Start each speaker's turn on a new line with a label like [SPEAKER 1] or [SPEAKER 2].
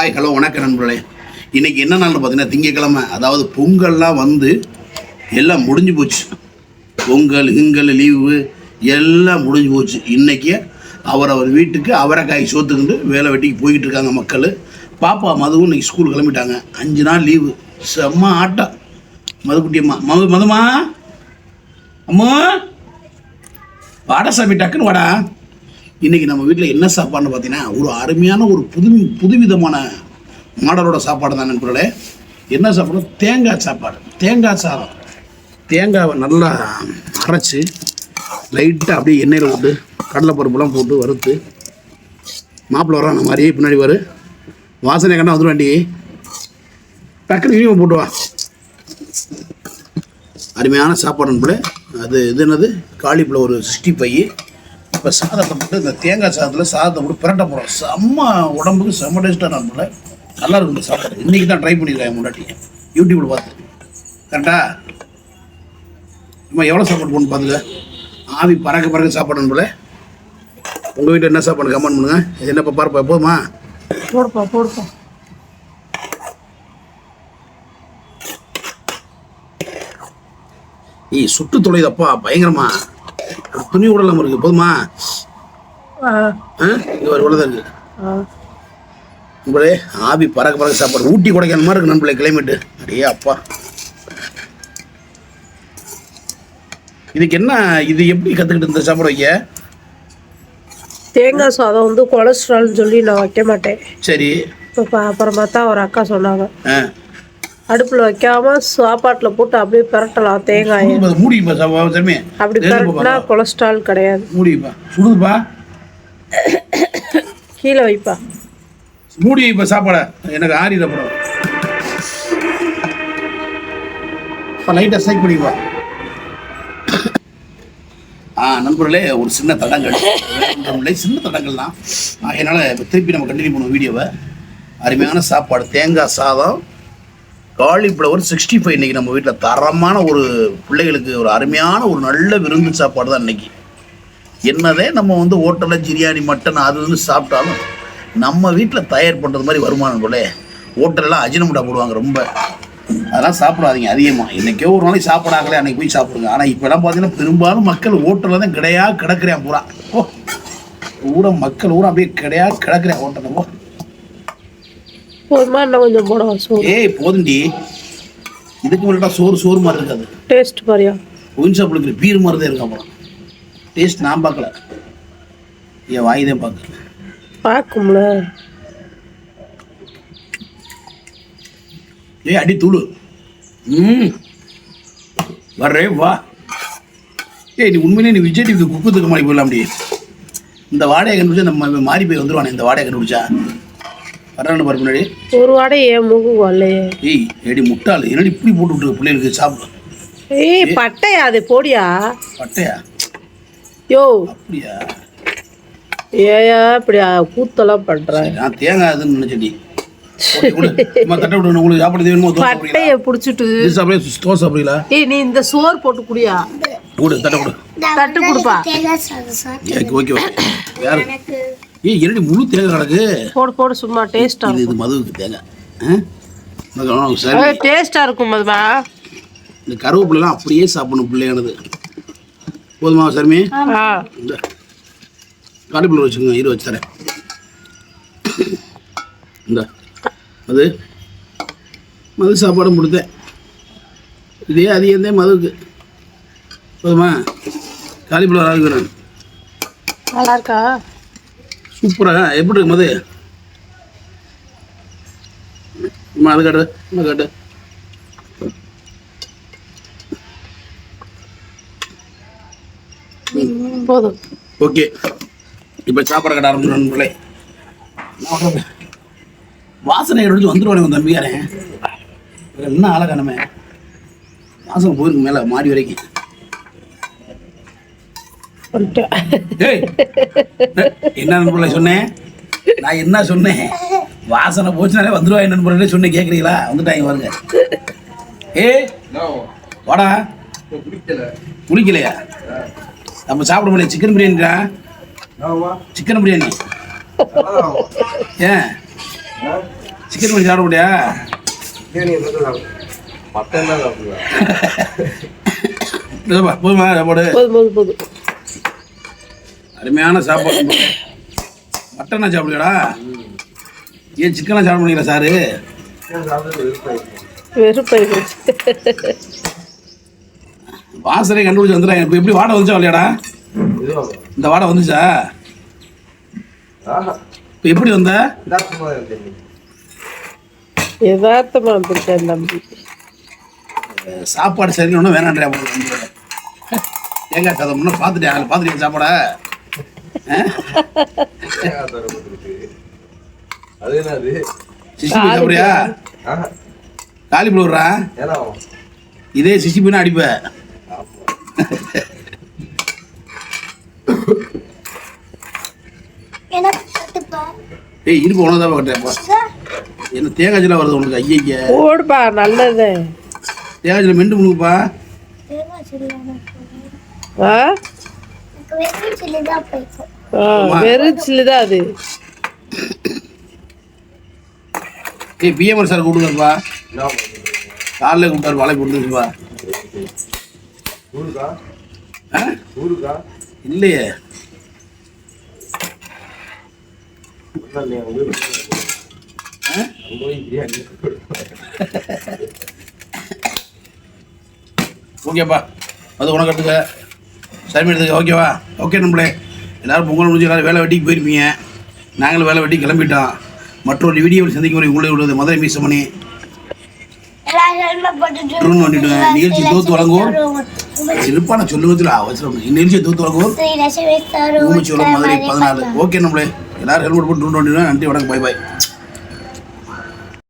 [SPEAKER 1] Hi hello வணக்கம் நண்பர்களே. இன்னைக்கு என்ன நாள்னு பார்த்தீங்கன்னா திங்கக்கிழமை. அதாவது பொங்கல்லாம் வந்து எல்லாம் முடிஞ்சு போச்சு. பொங்கல் இங்கல் லீவு எல்லாம் முடிஞ்சு போச்சு. இன்றைக்கி அவர் அவர் வீட்டுக்கு அவரைக்காய் சோத்துக்கிட்டு வேலை வெட்டிக்கு போய்கிட்டு இருக்காங்க மக்கள். பாப்பா மதுவும் இன்னைக்கு ஸ்கூல் கிளம்பிட்டாங்க. அஞ்சு நாள் லீவு. செம்ம ஆட்டம். மதுக்குட்டி அம்மா. மது மதுமா? அம்மா? வாடா சாமி டக்குன்னு வாடா. இன்னைக்கு நம்ம வீட்டில் என்ன சாப்பாடுன்னு பார்த்தீங்கன்னா ஒரு அருமையான ஒரு புது புதுவிதமான மாடலோட சாப்பாடு தான் நண்பர்களே. என்ன சாப்பாடு? தேங்காய் சாப்பாடு. தேங்காய் சாதம். தேங்காவை நல்லா அரைச்சி லைட்டாக அப்படியே எண்ணெயில் விட்டு கடலைப்பருப்புலாம் போட்டு வறுத்து மாப்பிள்ளை வரான் மாதிரி பின்னாடி வரு. வாசனை கண்டா வந்துடுவாண்டி டக்குனு யூனிஃபார்ம் போட்டு வா. அருமையான சாப்பாடு நண்பர்களே. அது இது என்னது? காலிப்பில் ஒரு சிக்ஸ்டி ஃபைவ். இப்போ சாதத்தை போட்டு இந்த தேங்காய் சாதத்தில் சாதத்தை போட்டு பிரட்ட போகிறோம் செம்ம உடம்புக்கு செம்ம டேஸ்ட்டாக நண்பர்களே நல்லா இருக்கும் சாப்பாடு. இன்றைக்கி தான் ட்ரை பண்ணியிருக்கேன் முன்னாடி. யூடியூப்பில் பார்த்து கரெக்டா அம்மா எவ்வளோ சாப்பாடு போகணும் பார்த்துக்க. ஆவி பறக்க பறக்க சாப்பாடு நண்பர்களே உங்கள் வீட்டில் என்ன சாப்பாடு? கமெண்ட் பண்ணுங்க. இது என்னப்பா பாருப்பா போதுமா?
[SPEAKER 2] போடுப்பா போடுப்பா.
[SPEAKER 1] ஏய் சுட்டு தொலைதப்பா பயங்கரமா. துணி உடலாம் இருக்கு. போதுமா? இங்கே ஒரு உடதான் இருக்கு.
[SPEAKER 2] ஆ.
[SPEAKER 1] நண்பர்களே ஆவி பறக்க பறக்க சாப்பாடு. ஊட்டி கொடைக்கான மாதிரி இருக்கு நண்பர்களே கிளைமேட்டு அடே அப்பா. இதுக்கு என்ன இது எப்படி கற்றுக்கிட்டு இந்த சாப்பாடு வைக்க?
[SPEAKER 2] தேங்காய் சாதம் வந்து கொலஸ்ட்ரால்னு சொல்லி நான் வைக்க மாட்டேன்.
[SPEAKER 1] சரி.
[SPEAKER 2] இப்போ அப்புறமா தான் ஒரு அக்கா சொன்னாங்க. அடுப்பில் வைக்காம சாப்பாட்டில் போட்டு அப்படியே பிரட்டலாம் தேங்காயை.
[SPEAKER 1] மூடிப்பா
[SPEAKER 2] அப்படி. பிரட்டினா கொலஸ்ட்ரால் கிடையாது.
[SPEAKER 1] மூடிப்பா சுடுதுப்பா.
[SPEAKER 2] கீழே வைப்பா.
[SPEAKER 1] மூடி இப்போ சாப்பாடை. எனக்கு ஆறிட அப்புறம் லைட்டாக ஸ்ட்ரைக் பண்ணிப்பா ஆ நண்பர்களே ஒரு சின்ன தடங்கள் நண்பர்களே சின்ன தடங்கள் தான். இப்போ திருப்பி நம்ம கண்டினியூ பண்ணுவோம் வீடியோவை. அருமையான சாப்பாடு. தேங்காய் சாதம் காலிஃப்ளவர் சிக்ஸ்டி ஃபைவ் இன்றைக்கி நம்ம வீட்டில் தரமான ஒரு பிள்ளைகளுக்கு ஒரு அருமையான ஒரு நல்ல விருந்து சாப்பாடு தான் இன்னைக்கு. என்னதே நம்ம வந்து ஹோட்டலில் பிரியாணி மட்டன் அது வந்து சாப்பிட்டாலும் நம்ம வீட்டில் தயார் பண்ணுறது மாதிரி வருமானம் போல ஹோட்டல்லாம் அஜினமுட்டா போடுவாங்க ரொம்ப. அதெல்லாம் சாப்பிடாதீங்க அதிகமாக இன்றைக்கோ ஒரு நாளைக்கு சாப்பிடாங்களே அன்னைக்கு போய் சாப்பிடுங்க. ஆனால் இப்போலாம் பார்த்தீங்கன்னா பெரும்பாலும் மக்கள் ஹோட்டலில் தான் கிடையா கிடக்கிறேன் பூரா. ஓ ஊரா மக்கள் ஊரா அப்படியே கிடையா கிடக்கிறேன் ஹோட்டலில்.
[SPEAKER 2] போதுமா இன்னும் கொஞ்சம் போடவா சோறு.
[SPEAKER 1] ஏய் போதுண்டி இதுக்கு முன்னாடி சோறு சோறு மாதிரி இருக்காது.
[SPEAKER 2] டேஸ்ட் பாரியா
[SPEAKER 1] ஒயின் ஷாப்பில் பீர் மாதிரி தான் இருக்கும் அப்புறம் டேஸ்ட் நான் பார்க்கல. என் வாய் தான் பார்க்கல.
[SPEAKER 2] பார்க்கும்ல.
[SPEAKER 1] ஏய் அடி தூளு. ம். வர்றே வா. ஏய் நீ உண்மையிலே நீ விஜய் டிவிக்கு குப்பத்துக்கு மாறி போயிடலாம் அப்படி இந்த வாடகை கண்டுபிடிச்சா நம்ம மாறி போய் வந்துருவானே இந்த வாடகை கண்டுபிடிச்சா. வர்றான்னு பாரு முன்னாடி.
[SPEAKER 2] ஒரு வாடை என் முகு வரலையே
[SPEAKER 1] ஏய் ஏடி முட்டாள் என்னடி இப்படி போட்டு விட்டுருக்கு பிள்ளைகளுக்கு சாப்பிடு.
[SPEAKER 2] ஏய் பட்டையா அது? போடியா?
[SPEAKER 1] பட்டையா?
[SPEAKER 2] யோ.
[SPEAKER 1] அப்படியா?
[SPEAKER 2] ஏயா இப்படி கூத்தெல்லாம் பண்ற?
[SPEAKER 1] சரி, நான் தேங்காய் அதுன்னு நினைச்சடி சும்மா தட்டை விட்டு உங்களுக்கு சாப்பாடு வேணுமோ தோசை சாப்பிடுறீங்களா?
[SPEAKER 2] பட்டைய புடிச்சிட்டு.
[SPEAKER 1] இது சாப்பிடுறீங்களா தோசை சாப்பிடுறீங்களா?
[SPEAKER 2] ஏய் நீ இந்த சோறு போட்டு குடியா?
[SPEAKER 1] கொடு தட்டை கொடு.
[SPEAKER 2] தட்டு கொடுப்பா.
[SPEAKER 1] Okay okay. ஏய் என்னடி முழு தேங்காய் கிடக்கு?
[SPEAKER 2] போடு போடு சும்மா டேஸ்டா
[SPEAKER 1] இது இது மதுவுக்கு தேங்காய் சரி.
[SPEAKER 2] டேஸ்டா இருக்கும் மதுமா
[SPEAKER 1] இந்த கருவேப்பிலாம் அப்படியே சாப்பிடணும் பிள்ளையானது போதுமா சர்மி இந்த காலிப்பிள்ளை வச்சுக்கோங்க இரு வச்சு தரேன். இந்த அது மது சாப்பாடும் கொடுத்தேன். இதே அதிகம் தான் மதுவுக்கு. போதுமா? காலிப்பிள்ளை ஆகுறேன்
[SPEAKER 2] நல்லா இருக்கா?
[SPEAKER 1] சூப்பரா. எப்படி இருக்கு மது? அது காட்டு அம்மா காட்டு.
[SPEAKER 2] போதும்.
[SPEAKER 1] ஓகே. இப்போ சாப்பாடு கட்ட ஆரம்பிச்சிடும் நண்பர்களே. வாசனை எடுத்து வந்துருவானே உன் தம்பியாரே. என்ன ஆளை காணுமே? வாசனை போயிருக்கு மேலே மாடி வரைக்கும். என்ன நண்பர்களே சொன்னேன் நான் என்ன சொன்னேன் வாசனை போச்சுனாலே வந்துருவா நண்பர்களே சொன்னேன் கேட்குறீங்களா வந்துட்டாங்க பாருங்க. ஏய் வாடா. குளிக்கலையா நம்ம சாப்பிட முடியல. சிக்கன் பிரியாணிடா. சிக்கன் பிரியாணி. ஏன்? சிக்கன் பண்ணி சாப்பிட முடியா?
[SPEAKER 3] பிரியாணி
[SPEAKER 1] போதுமா? சாப்பாடு
[SPEAKER 2] போதும் போதும் போதும்.
[SPEAKER 1] அருமையான சாப்பாடு. மட்டனா சாப்பிடுங்கடா ஏன் சிக்கனா சாப்பிட முடியல சாரு? வாசனை கண்டுபிடிச்சு வந்துடுறாங்க இப்போ எப்படி வாடை வந்துச்சா இல்லையாடா? இந்த வாடை வந்துச்சா? இப்போ எப்படி வந்த?
[SPEAKER 2] யதார்த்தமாக வந்துருக்கேன்
[SPEAKER 1] சாப்பாடு சரின்னு வேணான்றேன். தேங்காய் சாதம் முன்ன பார்த்துட்டேன் அதில் பார்த்துட்டேன் சாப்பாடை?
[SPEAKER 3] அது என்னது
[SPEAKER 1] சாப்பிடுறியா
[SPEAKER 3] ஆஹா.
[SPEAKER 1] காலி விடுறா
[SPEAKER 3] ஏன்னா
[SPEAKER 1] இதே சிசி போய் அடிப்பேன்
[SPEAKER 3] ஆமா
[SPEAKER 4] எனக்கு கத்துப்பா?
[SPEAKER 1] ஏய் இருப்பு உனக்கு தான் கட்டேன்ப்பா என்ன தேங்காய் ஜிலா வருது உனக்கு ஐயய்ய
[SPEAKER 2] ஓடுப்பா நல்லது.
[SPEAKER 1] தேங்காய் ஜிலா மெண்டு முழுப்பா
[SPEAKER 2] ஆ?
[SPEAKER 4] வெறும் சில்லி தான்
[SPEAKER 2] அது.
[SPEAKER 1] ஏய் சார் கூப்பிடுங்கப்பா காலைல கூப்பிட்டாரு வாழை கொடுத்துருப்பா இல்லையே. ஓகேப்பா. அது உனக்கு எடுத்துக்க. சரி எடுத்துக்க ஓகேவா ஓகே நம்மளே. எல்லாரும் பொங்கல் முடிஞ்சு எல்லாரும் வேலை வெட்டிக்கு போயிருப்பீங்க. நாங்களும் வேலை வெட்டி கிளம்பிட்டோம். மற்றொரு வீடியோவில் சந்திக்கும் வரை உங்களை விடுவது மதுரை மீசமணி. நிகழ்ச்சி தோத்து வழங்குவோம். சிறப்பான சொல்லுவதில் அவசரம் இந்நிகழ்ச்சியை தோத்து வழங்குவோம். ஊமிச்சோளம் மதுரை பதினாலு. ஓகே நம்மளே. எல்லாரும் ஹெல்மெட் போட்டு நன்றி வணக்கம். Bye bye